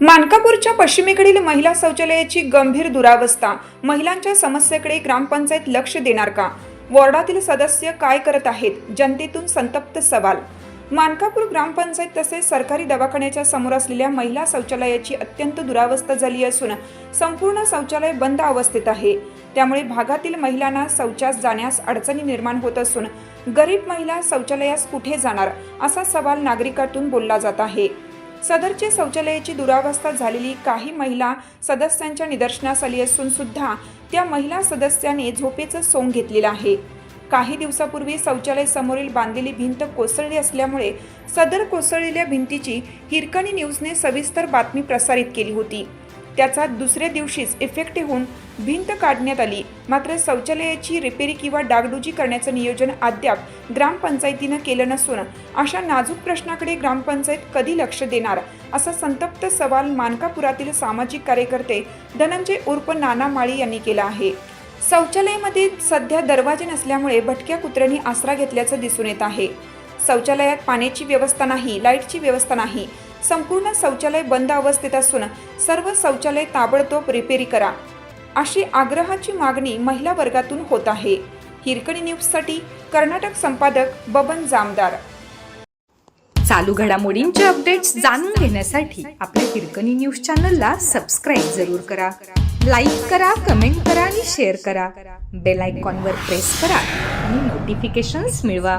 मानकापूरच्या पश्चिमेकडील महिला शौचालयाची गंभीर दुरावस्था. महिलांच्या समस्येकडे ग्रामपंचायत लक्ष देणार का? वॉर्डातील सदस्य काय करत आहेत? जनतेतून संतप्त सवाल. मानकापूर ग्रामपंचायत तसेच सरकारी दवाखान्याच्या समोर असलेल्या महिला शौचालयाची अत्यंत दुरावस्था झाली असून संपूर्ण शौचालय बंद अवस्थेत आहे. त्यामुळे भागातील महिलांना शौचास जाण्यास अडचणी निर्माण होत असून गरीब महिला शौचालयास कुठे जाणार? असा सवाल नागरिकातून बोलला जात आहे. सदरच्या शौचालयाची दुरावस्था झालेली काही महिला सदस्यांच्या निदर्शनास आली असून सुद्धा त्या महिला सदस्याने झोपेचं सोंग घेतलेलं आहे. काही दिवसापूर्वी शौचालय समोरील बांधलेली भिंत कोसळली असल्यामुळे सदर कोसळलेल्या भिंतीची हिरकणी न्यूजने सविस्तर बातमी प्रसारित केली होती. त्याचा दुसऱ्या दिवशीच इफेक्ट होऊन भिंत काढण्यात आली. मात्र शौचालयाची रिपेरी किंवा डागडुजी करण्याचं नियोजन अद्याप ग्रामपंचायतीनं केलं नसून अशा नाजूक प्रश्नाकडे ग्रामपंचायत कधी लक्ष देणार? असा संतप्त सवाल मानकापुरातील सामाजिक कार्यकर्ते धनंजय उर्फ नाना माळी यांनी केला आहे. शौचालयामध्ये सध्या दरवाजे नसल्यामुळे भटक्या कुत्र्यांनी आसरा घेतल्याचं दिसून येत आहे. शौचालयात पाण्याची व्यवस्था नाही लाईटची व्यवस्था नाही. संपूर्ण शौचालय बंद अवस्थेत असून सर्व शौचालय ताबडतोब रिपेरी करा. अशी आग्रहाची मागणी महिला वर्गातून होत आहे. हिरकणी न्यूजसाठी कर्नाटक संपादक बबन जामदार. चालू घडामोडींचे अपडेट्स जाणून घेण्यासाठी आपल्या हिरकणी न्यूज चॅनलला सबस्क्राईब जरूर करा. लाईक करा कमेंट करा आणि शेअर करा. बेल आयकॉनवर प्रेस करा आणि नोटिफिकेशन्स मिळवा.